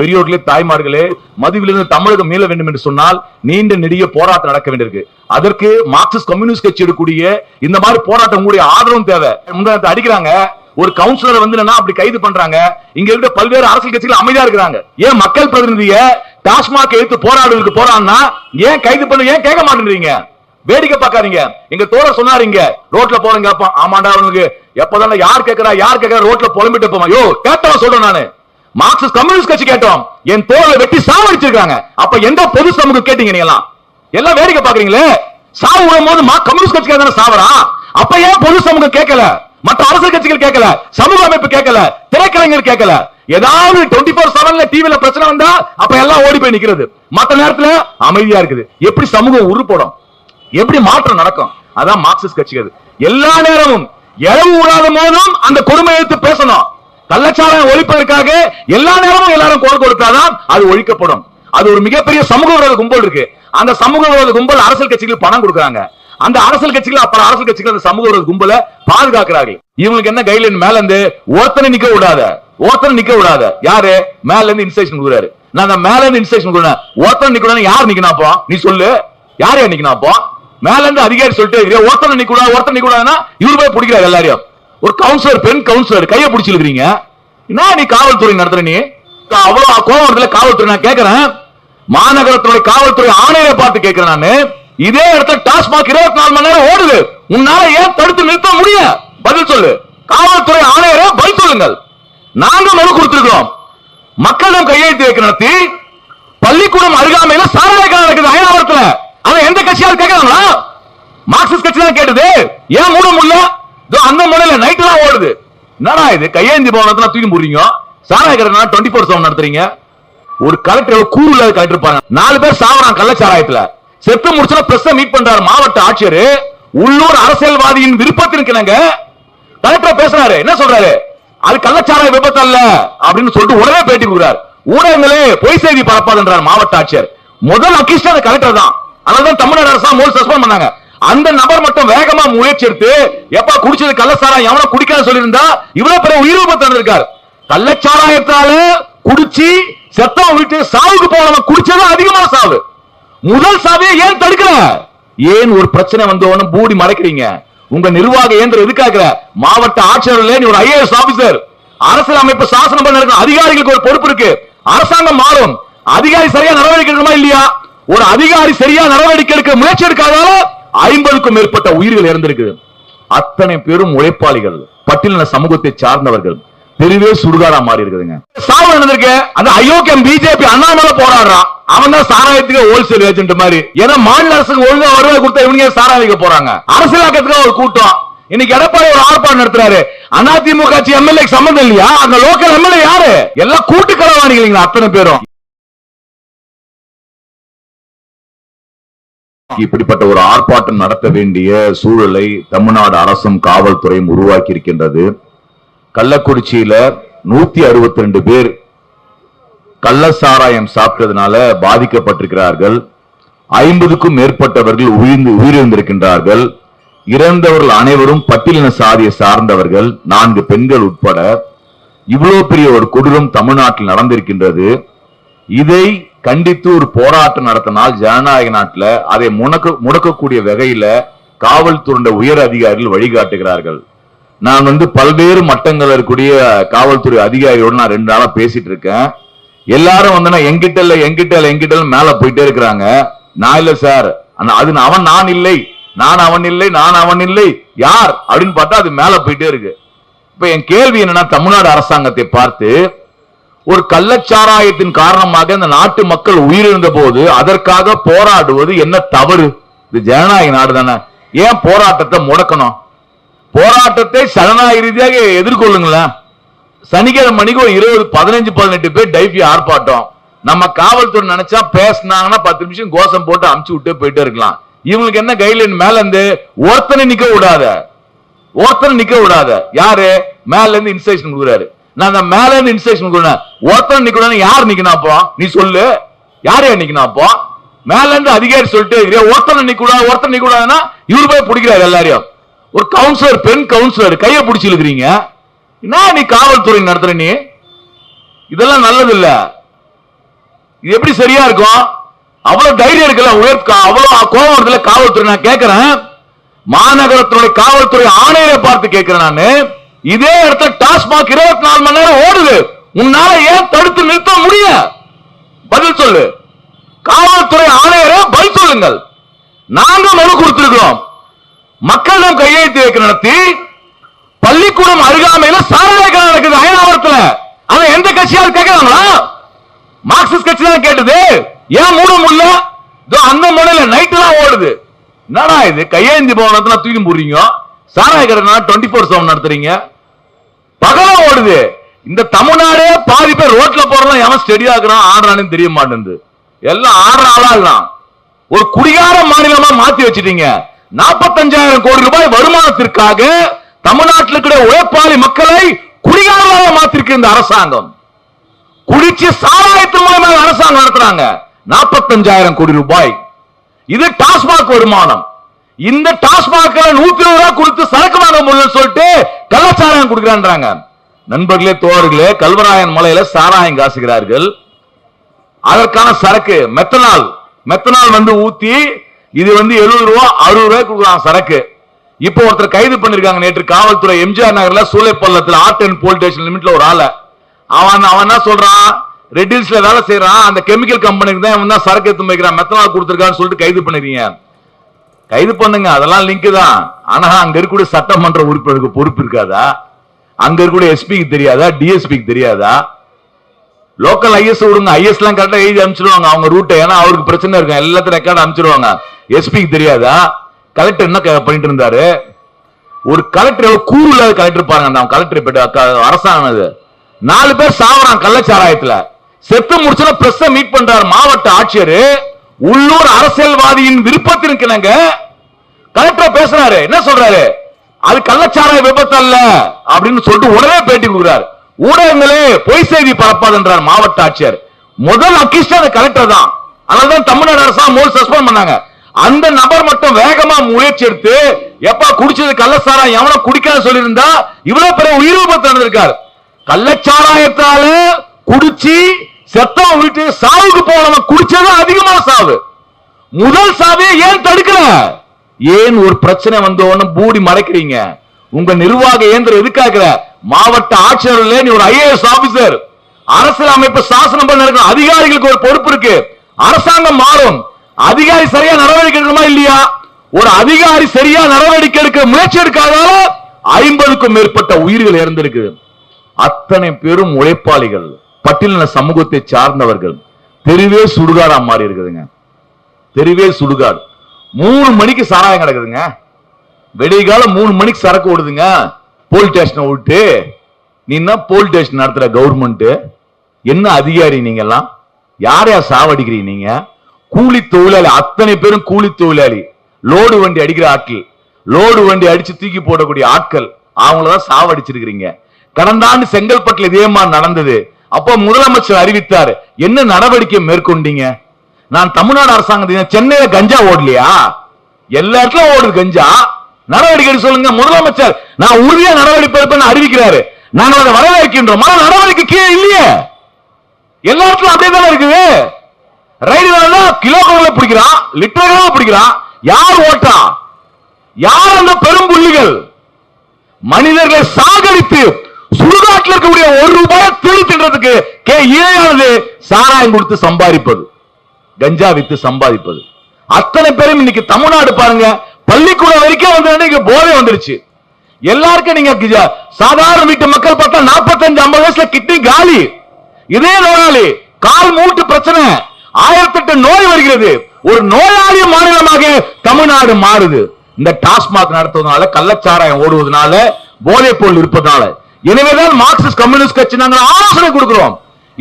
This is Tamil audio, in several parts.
பெரியோர்களே தாய்மார்களே மதுவிலிருந்து தமிழகம் மீள வேண்டும் என்று சொன்னால் நீண்ட நெடிய போராட்டம் நடக்க வேண்டியிருக்கு. அதற்கு மார்க்சிஸ்ட் கம்யூனிஸ்ட் கட்சி எடுக்கக்கூடிய இந்த மாதிரி போராட்டம் உங்களுடைய ஆதரவும் தேவை. முந்தானத்தை அடிக்கிறாங்க. ஒரு கவுன்சிலர் வந்து அப்படி கைது பண்றாங்க. இங்க இருக்க பல்வேறு அரசியல் கட்சிகள் அமைதியா இருக்கிறாங்க. ஏன் மக்கள் பிரதிநிதிய டாஸ்மாக் எடுத்து போராடுவதற்கு போறான்னா ஏன் கைது பண்ண ஏன் கேட்க மாட்டேங்கிறீங்க வேடிக்கை பார்க்காதீங்க. எங்க தோழர் சொன்னாரு இங்க ரோட்ல போறேன் கேப்பான் ஆமாண்டா அவனுக்கு. எப்பதானே யார் கேட்கறா யார் கேட்கறா ரோட்ல புலம்பிட்டு போமா யோ கேட்டவன் சொல்றேன் நானு. மார்க்சிஸ்ட் கம்யூனிஸ்ட் கட்சி கேட்டோம். என் தோலை வெட்டி சாவடிச்சிருக்காங்க. அப்ப எந்த பொது சமூகம் கேட்டீங்க நீங்க எல்லாம் எல்லாம் வேடிக்கை பாக்குறீங்களே சாவு விடும் போது மா கம்யூனிஸ்ட் கட்சிக்காக தானே சாவரா அப்ப ஏன் பொது சமூகம் கேட்கல? மற்ற அரசியல் கட்சிகள் கேட்கல. சமூக அமைப்பு கேட்கல. திரைக்கலைஞர் கேட்கல. ஏதாவது டுவெண்ட்டி ஃபோர் செவன்ல டிவில பிரச்சனை வந்தா அப்ப எல்லாம் ஓடி போய் நிக்கிறது. மத்த நேரத்துல அமைதியா இருக்குது. எப்படி சமூகம் உருப்படும்? எப்படி மாற்றம் நடக்கும்? அதான் மார்க்சிஸ்ட் கட்சி அது. எல்லா நேரமும் இழவு விடாத போதும் அந்த கொடுமை எடுத்து பேசணும். கள்ளச்சாரம் ஒழிப்பதற்காக எல்லா நேரமும் எல்லாரும் குரல் கொடுத்தாதான் அது ஒழிக்கப்படும். அது ஒரு மிகப்பெரிய சமூக விரோத கும்பல் இருக்கு. அந்த சமூக விரோத கும்பல் அரசியல் கட்சிகள் பணம் கொடுக்குறாங்க. அந்த அரசியல் கட்சிகள் அப்புறம் அரசியல் கட்சிகள் அந்த சமூக விரோத கும்பலை பாதுகாக்கிறார்கள். இவங்களுக்கு என்ன கைட்லைன் மேல இருந்து ஒருத்தனை நிக்க விடாத. ஒருத்தனை நிக்க விடாத. யாரு? மேல இருந்து இன்ஸ்ட்ரக்ஷன் கொடுக்குறாரு. நான் அந்த மேல இருந்து இன்ஸ்ட்ரக்ஷன் கொடுக்குறேன். ஒருத்தனை நிக்கணும் யார் நிக்கணும் அப்போ? நீ சொல்லு. யார் யார் நிக்கணும் அப்போ? மேல இருந்து அதிகாரி சொல்லிட்டு ஒருத்தனை நிக்க கூடாது ஒருத்தனை நிக்க கூடாதுன்னா இவரு போய் பிடிக்கிறாரு எல்லாரையும். ஒரு கவுன்சிலர் பெண் கவுன்சிலர் கையை பிடிச்சிருக்கிறீங்க என்ன நீ காவல்துறை நடத்துற நீ? அவ்வளவு கோபம் வருதுல காவல்துறை நான் கேக்குறேன் மாநகரத்துறை காவல்துறை ஆணையரை பார்த்து கேட்கிறேன் நானு. இதே இடத்துல டாஸ்மாக் இருபத்தி நாலு மணி நேரம் ஓடுது. உன்னால ஏன் தடுத்து நிறுத்த முடியும்? பதில் சொல்லு. காவல்துறை ஆணையரை பதில் சொல்லுங்கள். நாங்க மனு கொடுத்திருக்கிறோம். மக்களிடம் கையெழுத்து வைக்க நடத்தி பள்ளிக்கூடம் அருகாமையில சாராய இருக்குது நடக்குது அயனாவரத்துல. அதை எந்த கட்சியாவது கேட்கிறாங்களா? மார்க்சிஸ்ட் கட்சி தான் கேட்டது. ஏன் மூட முடியல? அந்த முறையில நைட் தான் ஓடுது. என்னடா இது? கையேந்தி பவனத்துல தூக்கி போடுறீங்க சாராய கடை டுவெண்ட்டி ஃபோர் செவன் நடத்துறீங்க? ஒரு கலெக்டர் கூறு இல்லாத கலெக்டர் இருப்பாங்க. நாலு பேர் சாவறான் கள்ளச்சாராயத்துல. செத்து முடிச்சா பிரஸ் மீட் பண்றாரு மாவட்ட ஆட்சியர். உள்ளூர் அரசியல்வாதியின் விருப்பத்திற்கு நாங்க கலெக்டர் பேசுறாரு. என்ன சொல்றாரு? அது கள்ளச்சாராய விபத்து அல்ல அப்படின்னு சொல்லிட்டு உடனே பேட்டி கொடுக்குறாரு. ஊடகங்களே பொய் செய்தி பரப்பாதுன்றார் மாவட்ட ஆட்சியர். முதல் அக்கிஸ்ட் அந்த கலெக்டர் தான். அதனால தான் தமிழ்நாடு அரசாங்கம் முதல் சஸ்பெண்ட் பண்ணாங்க. அந்த நபர் மட்டும் வேகமா முயற்சி எடுத்து எப்பா குடிச்சது கள்ளச்சாராயம் எவனை குடிக்காத சொல்லியிருந்தா இவ்வளவு பெரிய உயிர் விபத்து நடந்திருக்காரு. கள்ளச்சாராயத்தாலும் குடிச்சு செத்தவன் விட்டு சாவுக்கு போனவன் குடிச்சது அதிகமான சாவு. முதல் சாவியை ஏன் தடுக்கல? ஏன் ஒரு பிரச்சனை வந்தவன பூடி மறைக்கிறீங்க? உங்க நிர்வாக இயந்திரம் எதுக்காக? மாவட்ட ஆட்சியர்ல நீ ஒரு ஐஏஎஸ் ஆபீசர் அரசியல் அமைப்பு சாசனம் பண்ண அதிகாரிகளுக்கு ஒரு பொறுப்பு இருக்கு. அரசாங்கம் மாறும். அதிகாரி சரியா நடவடிக்கை எடுக்கணுமா இல்லையா? ஒரு அதிகாரி சரியா நடவடிக்கை எடுக்க முயற்சி எடுக்காதால ஐம்பதுக்கும் மேற்பட்ட உயிர்கள் இறந்திருக்கு. அத்தனை பேரும் உழைப்பாளிகள் பட்டியலின சமூகத்தை சார்ந்தவர்கள். தெருவே சுடுகாடா மாறி இருக்குதுங்க. சாவு நடந்திருக்கு அந்த அயோக்கியம் பிஜேபி அண்ணாமலை போராடுறான். அவன் தான் சாராயத்துக்கு ஹோல்சேல் ஏஜென்ட் மாதிரி. ஏன்னா மாநில அரசுக்கு ஒழுங்கா வருவாய் கொடுத்தா இவங்க சாராயம் போறாங்க. அரசியலாக்கத்துக்கு ஒரு கூட்டம். இன்னைக்கு எடப்பாடி ஒரு ஆர்ப்பாட்டம் நடத்துறாரு. அதிமுக எம்எல்ஏ சம்மந்தம் இல்லையா? அங்க லோக்கல் எம்எல்ஏ யாரு? எல்லாம் கூட்டு களவாணிகள் அத்தனை பேரும். இப்படிப்பட்ட ஒரு ஆர்ப்பாட்டம் நடத்த வேண்டிய சூழலை தமிழ்நாடு அரசும் காவல்துறையும் உருவாக்கி இருக்கின்றது கள்ளக்குறிச்சியில நூத்தி அறுபத்தி ரெண்டு பேர் கள்ள சாராயம் சாப்பிட்டதுனால பாதிக்கப்பட்டிருக்கிறார்கள். ஐம்பதுக்கும் மேற்பட்டவர்கள் உயிர்ந்து உயிரிழந்திருக்கின்றார்கள். இறந்தவர்கள் அனைவரும் பட்டியலின சாதியை சார்ந்தவர்கள் நான்கு பெண்கள் உட்பட. இவ்வளவு பெரிய ஒரு கொடூரம் தமிழ்நாட்டில் நடந்திருக்கின்றது. இதை கண்டித்து ஒரு போராட்டம் நடத்தினால் ஜனநாயக நாட்டில் அதை முடக்க முடக்கக்கூடிய வகையில காவல்துறை உயர் அதிகாரிகள் வழிகாட்டுகிறார்கள். நான் வந்து பல்வேறு மட்டங்கள் இருக்கக்கூடிய காவல்துறை அதிகாரியோடு நான் ரெண்டு நாளா பேசிட்டு இருக்கேன். எல்லாரும் வந்தனா எங்கிட்ட இல்ல எங்கிட்ட இல்ல எங்கிட்ட இல்ல மேல போயிட்டே இருக்கிறாங்க. நான் இல்ல சார். அது அவன் நான் இல்லை. நான் அவன் இல்லை நான் அவன் இல்லை. யார்? அப்படின்னு பார்த்தா அது மேல போயிட்டே இருக்கு. இப்ப என் கேள்வி என்னன்னா தமிழ்நாடு அரசாங்கத்தை பார்த்து ஒரு கள்ளச்சாராயத்தின் காரணமாக இந்த நாட்டு மக்கள் உயிரிழந்த போது அதற்காக போராடுவது என்ன தவறு? இது ஜனநாயக நாடு தானே. ஏன் போராட்டத்தை முடக்கணும்? போராட்டத்தை ஜனநாயக ரீதியாக எதிர்கொள்ளுங்களேன். சனிக்கிழமை மணிக்கு ஒரு இருபது பதினஞ்சு பதினெட்டு பேர் டைபி ஆர்ப்பாட்டம். நம்ம காவல்துறை நினைச்சா பேசினாங்கன்னா பத்து நிமிஷம் கோஷம் போட்டு அமுச்சு விட்டு போயிட்டே இருக்கலாம். இவங்களுக்கு என்ன கைட்லைன் மேல இருந்து ஒருத்தனை நிக்க விடாத. ஒருத்தனை நிக்க விடாத. யாரு? மேல இருந்து இன்ஸ்ட்ரக்ஷன் கொடுக்குறாரு. நான் அந்த மேல இருந்து இன்ஸ்ட்ரக்ஷன் கொடுக்குறேன். ஒருத்தன் நிக்கணும் யார் நிக்கணும் அப்போ? நீ சொல்லு. யார் யார் நிக்கணும் அப்போ? மேல இருந்து அதிகாரி சொல்லிட்டு இருக்கிற ஒருத்தனை நிக்க கூடாது நிக்கூடாதுன்னா கூடாதுன்னா இவரு போய் பிடிக்கிறாரு எல்லாரையும். ஒரு கவுன்சிலர் பெண் கவுன்சிலர் கையை பிடிச்சி இருக்கிறீங்க என்ன நீ காவல்துறை நடத்துற நீ? இதெல்லாம் நல்லது இல்ல இது எப்படி சரியா இருக்கும்? அவ்வளவு தைரியம் இருக்குல்ல உயர்க்கா அவ்வளவு கோபம் இருக்குல்ல காவல்துறை நான் கேட்கிறேன். மாநகரத்துடைய காவல்துறை ஆணையரை பார்த்து கேட்கிறேன் நானு. இதே இடத்துல டாஸ்மாக் இருபத்தி நாலு மணி நேரம் ஓடுது. உன்னால ஏன் தடுத்து நிறுத்த முடியல பதில் சொல்லு. காவல்துறை ஆணையரே பதில் சொல்லுங்கள். நாங்க மனு கொடுத்திருக்கிறோம். மக்களிடம் கையெழுத்து வைக்க நடத்தி பள்ளிக்கூடம் அருகாமையில சாராய கடை நடக்குது அயனாவரத்துல. அதை எந்த கட்சியாவது கேட்கிறாங்களா? மார்க்சிஸ்ட் கட்சி தான் கேட்டது. ஏன் மூட முடியல? இதோ அந்த முனையில நைட்டு தான் ஓடுது. என்னடா இது? கையேந்தி பவனத்துல தூக்கி போடுறீங்க? சாராய கடை டுவெண்ட்டி ஃபோர் செவன் நடத்துறீங்க. பகலும் ஓடுது. இந்த தமிழ்நாடே பாதி பேர் ரோட்ல போறதெல்லாம் எவன் ஸ்டெடி ஆகுறான் ஆடுறான்னு தெரிய மாட்டேங்குது. எல்லாம் ஆடுற ஆளாகிறான் ஒரு குடிகார மாநிலமா மாத்தி வச்சிட்டீங்க. நாற்பத்தஞ்சாயிரம் கோடி ரூபாய் வருமானத்திற்காக தமிழ்நாட்டில் இருக்கிற உழைப்பாளி மக்களை குடிகாரமாக மாத்திருக்கு இந்த அரசாங்கம். குடிச்சு சாராயத்தின் மூலமாக அரசாங்கம் நடத்துறாங்க. நாற்பத்தஞ்சாயிரம் கோடி ரூபாய். இது டாஸ்மாக் வருமானம். இந்த டாஸ்மாக நூத்தி இருபது ரூபாய் கொடுத்து சரக்கு வாங்க முடியலன்னு சொல்லிட்டு கள்ளச்சாராயம் கொடுக்கிறான்றாங்க. நண்பர்களே தோழர்களே கல்வராயன் மலையில சாராயம் காசுகிறார்கள். அதற்கான சரக்கு மெத்தனால். மெத்தனால் வந்து ஊத்தி இது வந்து எழுபது ரூபா அறுபது ரூபாய் கொடுக்குறான் சரக்கு. இப்போ ஒருத்தர் கைது பண்ணிருக்காங்க. நேற்று காவல்துறை எம்ஜிஆர் நகர்ல சூளைப்பள்ளத்தில் ஆர்ட் அண்ட் போல் ஸ்டேஷன் லிமிட்ல ஒரு ஆளை. அவன் அவன் என்ன சொல்றான்? ரெட் வேலை செய்யறான் அந்த கெமிக்கல் கம்பெனிக்கு தான் இவன் தான் சரக்கு எடுத்து வைக்கிறான். மெத்தனால் கொடுத்துருக்கான்னு சொல்லிட்டு கைது பண்ணிருக்கீங்க. கைது பண்ணுங்க அதெல்லாம் லிங்க் தான். ஆனா அங்க இருக்கக்கூடிய சட்டமன்ற உறுப்பினருக்கு பொறுப்பு இருக்காதா? அங்க இருக்கக்கூடிய எஸ்பிக்கு தெரியாதா? டிஎஸ்பிக்கு தெரியாதா? லோக்கல் ஐஎஸ் விடுங்க. ஐஎஸ் எல்லாம் கரெக்டா எழுதி அனுப்பிச்சிருவாங்க அவங்க ரூட்டை ஏன்னா அவருக்கு பிரச்சனை இருக்கும். எல்லாத்தையும் ரெக்கார்டு அனுப்பிச்சிருவாங்க. எஸ்பிக்கு தெரியாதா? கலெக்டர் என்ன பண்ணிட்டு இருந்தாரு? ஒரு கலெக்டர் எவ்வளவு கூறு இல்லாத கலெக்டர் பாருங்க அந்த கலெக்டர் போயிட்டு அரசாங்கம் நாலு பேர் சாவறான் கள்ளச்சாராயத்துல. செத்து முடிச்சுன்னா பிரஸ் மீட் பண்றாரு மாவட்ட ஆட்சியர். உள்ளூர் அரசியல்வாதியின் விருப்பத்திற்கு இணங்க கலெக்டர் பேசுறாரு. என்ன சொல்றாரு? அது கள்ளச்சாராய விபத்து அல்ல அப்படின்னு சொல்லிட்டு உடனே பேட்டி கொடுக்குறாரு. ஊடகங்களே பொய் செய்தி பரப்பாதுன்றார் மாவட்ட ஆட்சியர். முதல் அக்கிஸ்ட் அது கலெக்டர் தான். அதனாலதான் தமிழ்நாடு அரசா மோல் சஸ்பெண்ட் பண்ணாங்க. அந்த நபர் மட்டும் வேகமா முயற்சி எடுத்து எப்பா குடிச்சது கள்ளச்சாராயம் எவனை குடிக்காத சொல்லியிருந்தா இவ்வளவு பெரிய உயிர் விபத்து நடந்திருக்காரு. கள்ளச்சாராயத்தால குடிச்சு செத்தவன் வீட்டு சாவுக்கு போனவன் குடிச்சது அதிகமான சாவு. முதல் சாவியை ஏன் தடுக்கல? ஏன் ஒரு பிரச்சனை வந்தோன்னு பூடி மறைக்கிறீங்க? உங்க நிர்வாக இயந்திரம் எதுக்காக? மாவட்ட ஆட்சியர் நீ ஒரு ஐஏஎஸ் ஆபீசர் அரசியல் அமைப்பு சாசனம் பண்ண அதிகாரிகளுக்கு ஒரு பொறுப்பு இருக்கு. அரசாங்கம் மாறும். அதிகாரி சரியா நடவடிக்கை எடுக்கணுமா இல்லையா? ஒரு அதிகாரி சரியா நடவடிக்கை எடுக்க முயற்சி எடுக்காதால ஐம்பதுக்கும் மேற்பட்ட உயிர்கள் இறந்திருக்கு அத்தனை பேரும் உழைப்பாளிகள். பட்டியலின சமூகத்தை சார்ந்தவர்கள் தெருவே சுடுகாடா மாறி இருக்குதுங்க. தெருவே சுடுகாடு. மூணு மணிக்கு சாராயம் கிடக்குதுங்க. வெடிகால மூணு மணிக்கு சரக்கு ஓடுதுங்க. போலீஸ் ஸ்டேஷனை விட்டு நீ என்ன போலீஸ் ஸ்டேஷன் நடத்துற கவர்மெண்ட் என்ன அதிகாரி நீங்க எல்லாம் யார் யார் சாவடிக்கிறீங்க நீங்க? கூலி தொழிலாளி அத்தனை பேரும் கூலி தொழிலாளி. லோடு வண்டி அடிக்கிற ஆட்கள். லோடு வண்டி அடிச்சு தூக்கி போடக்கூடிய ஆட்கள். அவங்கள தான் சாவடிச்சிருக்கிறீங்க. கடந்த ஆண்டு செங்கல்பட்டில் இதே மாதிரி நடந்தது. அப்போ முதலமைச்சர் அறிவித்தார் என்ன நடவடிக்கை மேற்கொண்டீங்க? நான் தமிழ்நாடு அரசாங்கத்தின் சென்னையில கஞ்சா ஓடலையா? எல்லா இடத்துல ஓடுது கஞ்சா. நடவடிக்கை சொல்லுங்க முதலமைச்சர். நான் உறுதியா நடவடிக்கை எடுப்பேன் அறிவிக்கிறாரு. நாங்கள் அதை வரவேற்கின்றோம். ஆனால் நடவடிக்கை கீழே இல்லையே. எல்லா இடத்துல அப்படியே தானே இருக்குது. ரைடு வேணா கிலோ கணக்குல பிடிக்கிறான் லிட்டர் கணக்குல பிடிக்கிறான். யார் ஓட்டா? யார் அந்த பெரும் புள்ளிகள்? மனிதர்களை சாகடித்து சுடுகாட்டில் இருக்கக்கூடிய ஒரு ரூபாய் திரு தின்றதுக்கு கே இணையானது சாராயம் கொடுத்து சம்பாதிப்பது. கஞ்சா வித்து சம்பாதிப்பது. அத்தனை பேரும் இன்னைக்கு தமிழ்நாடு பாருங்க பள்ளிக்கூடம் வரைக்கும் வந்து இன்னைக்கு போதை வந்துருச்சு. எல்லாருக்கும் நீங்க சாதாரண வீட்டு மக்கள் பார்த்தா 45 ஐம்பது வயசுல கிட்னி காலி. இதே நோயாளி கால் மூட்டு பிரச்சனை ஆயிரத்தெட்டு நோய் வருகிறது. ஒரு நோயாளி மாநிலமாக தமிழ்நாடு மாறுது. இந்த டாஸ்மாக் நடத்துவதனால கள்ளச்சாராயம் ஓடுவதனால போதைப் பொருள் இருப்பதனால எனவேதான் மார்க்சிஸ்ட் கம்யூனிஸ்ட் கட்சி நாங்கள் ஆலோசனை கொடுக்கிறோம்.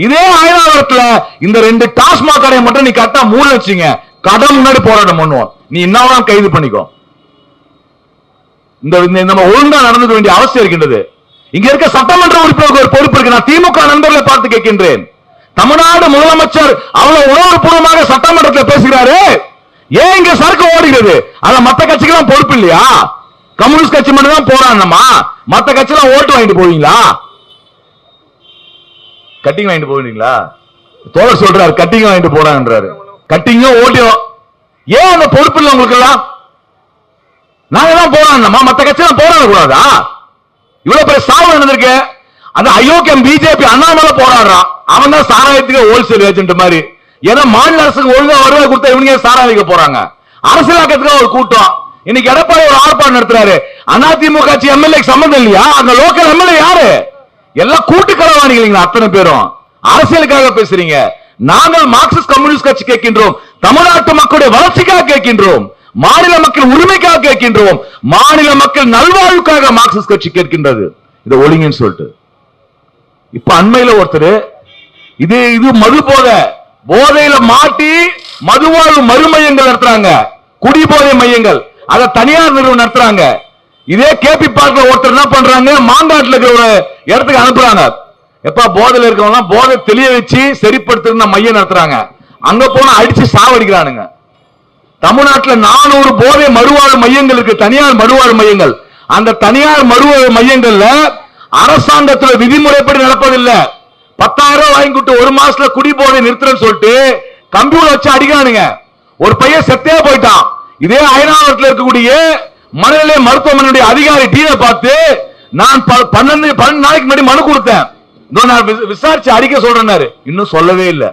இதே அயனாவரத்துல இந்த ரெண்டு டாஸ்மாக் கடையை மட்டும் நீ கரெக்டா மூட வச்சுங்க. கடை முன்னாடி போராட்டம் பண்ணுவோம். நீ என்ன கைது பண்ணிக்கோ. இந்த நம்ம ஒழுங்கா நடந்துக்க வேண்டிய அவசியம் இருக்கின்றது. இங்க இருக்க சட்டமன்ற உறுப்பினருக்கு ஒரு பொறுப்பு இருக்கு. நான் திமுக நண்பர்களை பார்த்து கேட்கின்றேன். தமிழ்நாடு முதலமைச்சர் அவ்வளவு உணர்வுபூர்வமாக சட்டமன்றத்தில் பேசுகிறாரு. ஏன் இங்க சரக்கு ஓடுகிறது அத மத்த கட்சிக்கெல்லாம் பொறுப்பு இல்லையா? கம்யூனிஸ்ட் கட்சி மட்டும் தான் போராடணுமா மத்த கட்சியெல்லாம் ஓட்டு வாங்கிட்டு போவீங்களா? கட்டிங் வாங்கிட்டு போவீங்களா? தோழர் சொல்றாரு கட்டிங் வாங்கிட்டு போறான்றாரு கட்டிங்கும் ஓட்டியும் ஏன் அந்த பொறுப்பு இல்லை உங்களுக்கு எல்லாம் நாங்க தான் போராடணுமா மத்த கட்சி தான் போராட கூடாதா இவ்வளவு பெரிய சாவு நடந்திருக்கு. அந்த அயோக்கியம் பிஜேபி அண்ணாமலை போராடுறான். அவன் தான் சாராயத்துக்கு ஹோல்சேல் ஏஜென்ட் மாதிரி. ஏன்னா மாநில அரசுக்கு ஒழுங்கா வருவாய் கொடுத்தா இவனுங்க ஏன் சாராயம் வைக்க போறாங்க. அரசியலாக்கத்துக்கு ஒரு கூட்டம். இன்னைக்கு எடப்பாடி ஒரு ஆர்ப்பாட்டம் நடத்துறாரு. அதிமுக ஆட்சி எம்எல்ஏ சம்பந்தம் இல்லையா? அந்த லோக்கல் எம்எல்ஏ யாரு? எல்லாம் கூட்டு களவாணிகள் அத்தனை பேரும். அரசியலுக்காக பேசுறீங்க. நாங்கள் மார்க்சிஸ்ட் கம்யூனிஸ்ட் கட்சி கேட்கின்றோம். தமிழ்நாட்டு மக்களுடைய வளர்ச்சிக்காக கேட்கின்றோம். மாநில மக்கள் உரிமைக்காக கேட்கின்றோம். மாநில மக்கள் நல்வாழ்வுக்காக மார்க்சிஸ்ட் கட்சி கேட்கின்றது. இதை ஒளிங்கன்னு சொல்லிட்டு. இப்ப அண்மையில ஒருத்தர் இது இது மது போத. போதையில மாட்டி மதுவாழ்வு மறுமையங்கள் நடத்துறாங்க. குடிபோதை மையங்கள். அதை தனியார் நிறுவனம் நடத்துறாங்க. இதே கேபி பார்க்ல ஒருத்தர் என்ன பண்றாங்க? மாங்காட்டுல இருக்கிற ஒரு இடத்துக்கு அனுப்புறாங்க. எப்ப போதையில இருக்கவங்க போதை தெளிய வச்சு சரிப்படுத்துற மையம் நடத்துறாங்க. அங்க போனா அடிச்சு சாவடிக்கிறானுங்க. தமிழ்நாட்டில் நானூறு போதை மறுவாழ்வு மையங்கள் இருக்கு. தனியார் மறுவாழ்வு மையங்கள். அந்த தனியார் மறுவாழ்வு மையங்கள்ல அரசாங்கத்தில் விதிமுறைப்படி நடப்பதில்லை. பத்தாயிரம் ரூபாய் வாங்கி கொடுத்து ஒரு மாசத்துல குடி போதை நிறுத்துறேன்னு சொல்லிட்டு கம்ப்யூட்டர் வச்சு அடிக்கிறானுங்க. ஒரு பையன் செத்தே போயிட்டான். இதே அயனாவரத்தில் இருக்கக்கூடிய மனநிலை மருத்துவமனையுடைய அதிகாரி டீனை பார்த்து நான் ப- பன்னெண்டு பன்னெண்டு நாளைக்கு முன்னாடி மனு கொடுத்தேன். நான் விசாரிச்சு அடிக்க சொல்றேன்னாரு. இன்னும் சொல்லவே இல்லை.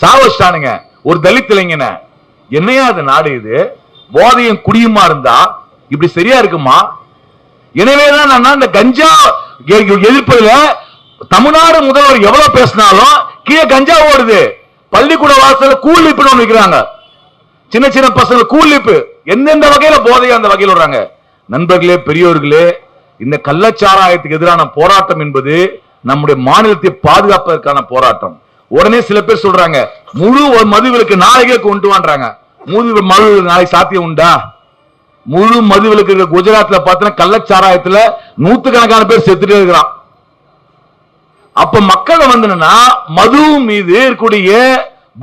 சாவச்சிட்டானுங்க ஒரு தலித் இளைஞன. என்னையா அது நாடு இது? போதையும் குடியுமா இருந்தா? இப்படி சரியா இருக்குமா? எனவேதான் நான் இந்த கஞ்சா எ- எதிர்ப்பதுல தமிழ்நாடு முதல்வர் எவ்வளவு பேசினாலும் கீழே கஞ்சா ஓடுது. பள்ளிக்கூட வாசல கூல் லிப்புன்னு வைக்கிறாங்க. சின்ன சின்ன பசங்க கூலிப்பு எந்தெந்த வகையில போதையோ அந்த வகையில் வர்றாங்க நண்பர்களே பெரியோர்களே இந்த கள்ளச்சாராயத்துக்கு எதிரான போராட்டம் என்பது நம்முடைய மாநிலத்தை பாதுகாப்பதற்கான போராட்டம். உடனே சில பேர் சொல்றாங்க முழு மதுவிலக்கு நாளைக்கே கொண்டு வான்றாங்க. முழு மது நாளைக்கு சாத்தியம் உண்டா? முழு மதுவிலக்கு இருக்கிற குஜராத்ல பார்த்தீங்கன்னா கள்ளச்சாராயத்துல நூத்துக்கணக்கான பேர் செத்துட்டே இருக்கிறான். அப்ப மக்கள் வந்து என்னன்னா மது மீது இருக்கக்கூடிய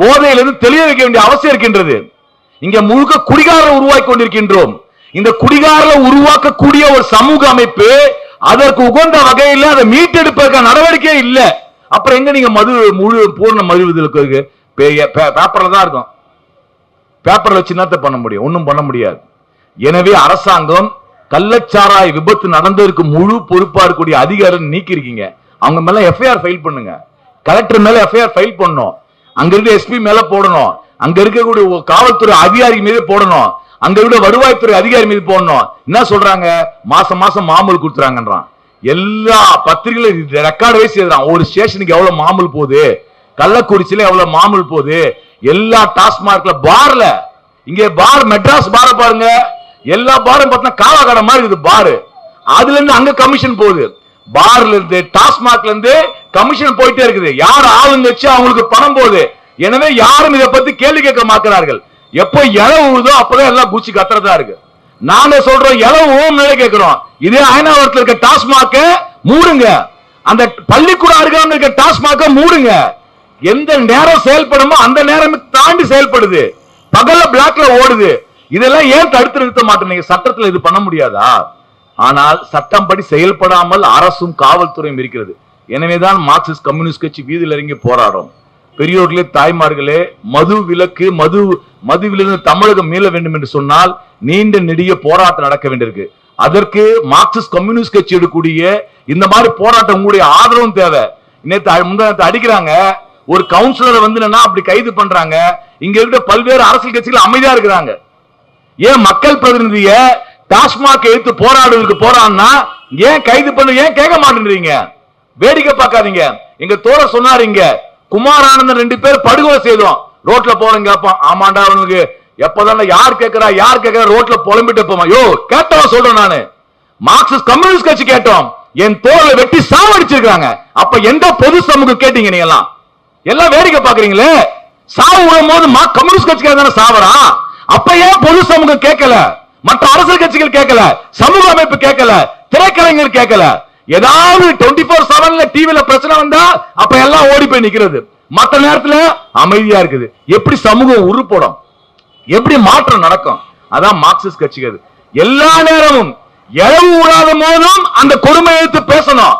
போதையிலிருந்து தெளிய வைக்க வேண்டிய அவசியம் இருக்கின்றது. இங்க முழுக்க குடிகாரரை உருவாக்கி கொண்டிருக்கின்றோம். இந்த குடிகாரரை உருவாக்கக்கூடிய ஒரு சமூக அமைப்பு அதற்கு உகந்த வகையில் அதை மீட்டெடுப்பதற்கான நடவடிக்கை இல்ல. அப்புறம் எங்க நீங்க மது முழு பூர்ண மது பேப்பர்ல தான் இருக்கும். பேப்பர்ல வச்சு என்னத்தை பண்ண முடியும்? ஒன்றும் பண்ண முடியாது. எனவே அரசாங்கம் கள்ளச்சாராய விபத்து நடந்ததற்கு முழு பொறுப்பா இருக்கக்கூடிய அதிகாரம் நீக்கி இருக்கீங்க அவங்க மேல எஃப்ஐஆர் ஃபைல் பண்ணுங்க. கலெக்டர் மேல எஃப்ஐஆர் ஃபைல் பண்ணும் அங்க இருக்க எஸ்பி மேல போடணும். அங்க இருக்கக்கூடிய காவல்துறை அதிகாரி மீது போடணும். அங்க இருக்க வருவாய்த்துறை அதிகாரி மீது போடணும். என்ன சொல்றாங்க? மாசம் மாசம் மாமூல் கொடுத்துறாங்கன்றான். எல்லா பத்திரிகையில ரெக்கார்டு வைஸ் எழுதுறான் ஒரு ஸ்டேஷனுக்கு எவ்வளவு மாமூல் போகுது? கள்ளக்குறிச்சியில எவ்வளவு மாமூல் போகுது? எல்லா டாஸ்மார்க்ல பார்ல. இங்க பார் மெட்ராஸ் பார பாருங்க. எல்லா பாரும் பார்த்தா காவா மாதிரி இருக்குது பாரு. அதுல இருந்து அங்க கமிஷன் போகுது. பார்ல இருந்து டாஸ்மார்க்ல இருந்து கமிஷன் போயிட்டே இருக்குது. யார் ஆளுங்க வச்சு அவங்களுக்கு பணம் போகுது? எனவே யாரும் இதை பத்தி கேள்வி கேட்க மாக்கிறார்கள் எப்போ இலை உழுதோ அப்பதான் எல்லாம் குச்சி கத்துறதா இருக்கு. நாங்க சொல்றோம் இலை நிலை கேட்கிறோம். இதே அயனாவரத்தில் இருக்க டாஸ்மாக மூடுங்க. அந்த பள்ளிக்கூட அருகாமல் இருக்க டாஸ்மாக மூடுங்க. எந்த நேரம் செயல்படுமோ அந்த நேரம் தாண்டி செயல்படுது. பகல்ல பிளாக்ல ஓடுது. இதெல்லாம் ஏன் தடுத்து நிறுத்த மாட்டேங்க சட்டத்தில் இது பண்ண முடியாதா? ஆனால் சட்டம் படி செயல்படாமல் அரசும் காவல்துறையும் இருக்கிறது. எனவேதான் மார்க்சிஸ்ட் கம்யூனிஸ்ட் கட்சி வீதியில் இறங்கி போராடும் பெரியோர்களே தாய்மார்களே மது விலக்கு மது மதுவிலிருந்து தமிழகம் மீள வேண்டும் என்று சொன்னால் நீண்ட நெடிய போராட்டம் நடக்க வேண்டியிருக்கு. அதற்கு மார்க்சிஸ்ட் கம்யூனிஸ்ட் கட்சி எடுக்கக்கூடிய இந்த மாதிரி போராட்டம் உங்களுடைய ஆதரவும் தேவை. நேற்று முந்தானத்தை அடிக்கிறாங்க. ஒரு கவுன்சிலரை வந்து அப்படி கைது பண்றாங்க. இங்க இருக்கிற பல்வேறு அரசியல் கட்சிகள் அமைதியா இருக்கிறாங்க. ஏன் மக்கள் பிரதிநிதிய டாஸ்மாக் எடுத்து போராடுவதற்கு போறான்னா ஏன் கைது பண்ண ஏன் கேட்க மாட்டேன்றீங்க வேடிக்கை பார்க்காதீங்க. எங்க தோற சொன்னாரு குமாரானந்தன் ரெண்டு பேர் படுகொலை செய்தோம். ரோட்ல போறோம் கேட்பான் ஆமாண்டா அவனுக்கு எப்பதான் யார் கேட்கறா யார் கேட்கிறா ரோட்ல புலம்பிட்டு போமா யோ கேட்டவன் சொல்றேன் நானு. மார்க்சிஸ்ட் கம்யூனிஸ்ட் கட்சி கேட்டோம். என் தோலை வெட்டி சாவடிச்சிருக்காங்க அப்ப எந்த பொது சமூகம் கேட்டீங்க நீங்க எல்லாம்? எல்லாம் வேடிக்கை பாக்குறீங்களே சாவு விடும் போது கம்யூனிஸ்ட் கட்சிக்கார தானே சாவரா அப்ப ஏன் பொது சமூகம் கேட்கல? மற்ற அரசியல் கட்சிகள் கேட்கல? சமூக அமைப்பு கேட்கல? திரைக்கலைஞர் கேட்கல? ஏதாவது டுவெண்ட்டி ஃபோர் செவன்ல டிவில பிரச்சனை வந்தா அப்ப எல்லாம் ஓடி போய் நிக்கிறது. மற்ற நேரத்துல அமைதியா இருக்குது. எப்படி சமூகம் உருப்படும்? எப்படி மாற்றம் நடக்கும்? அதான் மார்க்சிஸ்ட் கட்சிகள். எல்லா நேரமும் எழவு விடாத போதும் அந்த கொடுமை எடுத்து பேசணும்.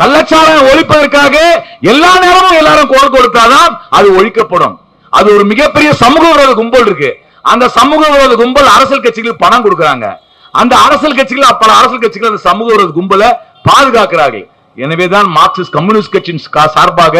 கள்ளச்சாரம் ஒழிப்பதற்காக எல்லா நேரமும் எல்லாரும் குரல் கொடுத்தாதான் அது ஒழிக்கப்படும். அது ஒரு மிகப்பெரிய சமூக விரோத கும்பல் இருக்கு. அந்த சமூக விரோத கும்பல் அரசியல் கட்சிகள் பணம் கொடுக்கறாங்க. அந்த அரசியல் கட்சிகள் பல அரசியல் கட்சிகள் அந்த சமூக விரோத கும்பலை பாதுகாக்கிறார்கள். எனவேதான் மார்க்சிஸ்ட் கம்யூனிஸ்ட் கட்சியின் சார்பாக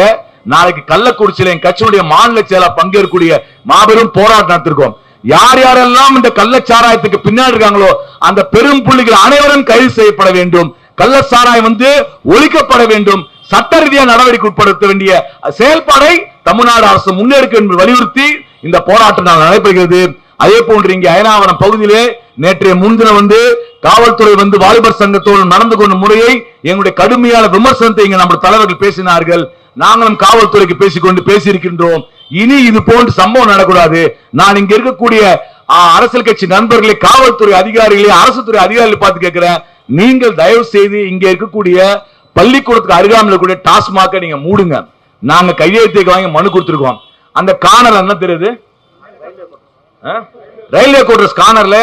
நாளைக்கு கள்ளக்குறிச்சியில என் கட்சியுடைய மாநில செயலர் பங்கேற்கக்கூடிய மாபெரும் போராட்டம் நடத்திருக்கோம் யார் யாரெல்லாம் இந்த கள்ளச்சாராயத்துக்கு பின்னாடி இருக்காங்களோ அந்த பெரும் புள்ளிகள் அனைவரும் கைது செய்யப்பட வேண்டும். கள்ளச்சாராயம் வந்து ஒழிக்கப்பட வேண்டும். சட்ட ரீதியாக நடவடிக்கை உட்படுத்த வேண்டிய செயல்பாடை தமிழ்நாடு அரசு முன்னெடுக்க என்று வலியுறுத்தி இந்த போராட்டம் நடைபெறுகிறது. அதே போன்று இங்கே அயனாவரம் பகுதியிலே நேற்றைய முன்தினம் வந்து காவல்துறை வந்து வாலிபர் சங்கத்தோடு நடந்து கொண்ட முறையை எங்களுடைய கடுமையான விமர்சனத்தை இங்க நம்ம தலைவர்கள் பேசினார்கள். நாங்களும் காவல்துறைக்கு பேசிக்கொண்டு பேசியிருக்கின்றோம். இனி இது போன்ற சம்பவம் நடக்கூடாது நான் இங்க இருக்கக்கூடிய அரசியல் கட்சி நண்பர்களை காவல்துறை அதிகாரிகளே அரசு துறை அதிகாரிகளை பார்த்து கேட்கிறேன். நீங்கள் தயவு செய்து இங்க இருக்கக்கூடிய பள்ளிக்கூடத்துக்கு அருகாமல் இருக்கக்கூடிய டாஸ்மாக நீங்க மூடுங்க. நாங்க கையெழுத்துக்கு வாங்கி மனு கொடுத்துருக்கோம். அந்த காணல் என்ன தெரியுது? ரயில்வே கோட்டர்ஸ் கானர்ல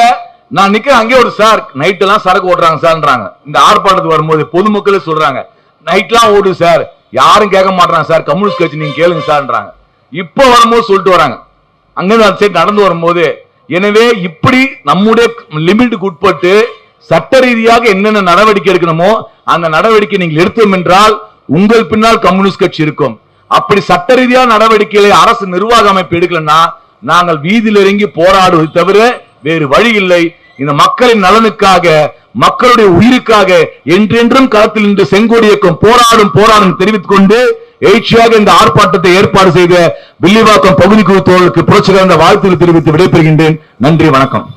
நான் நிக்கிறேன் அங்கே ஒரு சார் நைட் எல்லாம் சரக்கு ஓட்டுறாங்க சார்ன்றாங்க. இந்த ஆர்ப்பாட்டத்துக்கு வரும்போது பொதுமக்களே சொல்றாங்க நைட்லாம் ஓடுது சார் யாரும் கேட்க மாட்டாங்க சார் கம்யூனிஸ்ட் கட்சி நீங்க கேளுங்க சார்ன்றாங்க. இப்போ வரும்போது சொல்லிட்டு வராங்க. அங்கிருந்து அந்த சைடு நடந்து வரும்போது எனவே இப்படி நம்முடைய லிமிட்டுக்கு உட்பட்டு சட்ட ரீதியாக என்னென்ன நடவடிக்கை எடுக்கணுமோ அந்த நடவடிக்கை நீங்கள் எடுத்தோம் என்றால் உங்கள் பின்னால் கம்யூனிஸ்ட் கட்சி இருக்கும். அப்படி சட்ட ரீதியான நடவடிக்கைகளை அரசு நிர்வாக அமைப்பு எடுக்கலன்னா நாங்கள் வீதியில் இறங்கி போராடுவது தவிர வேறு வழி இல்லை. இந்த மக்களின் நலனுக்காக மக்களுடைய உயிருக்காக என்றென்றும் களத்தில் நின்று செங்கோடி இயக்கம் போராடும் போராடும் தெரிவித்துக் கொண்டு எழுச்சியாக இந்த ஆர்ப்பாட்டத்தை ஏற்பாடு செய்த வில்லிவாக்கம் பகுதி குழு தோழருக்கு புரட்சிகரந்த வாழ்த்துக்கள் தெரிவித்து விடைபெறுகின்றேன். நன்றி வணக்கம்.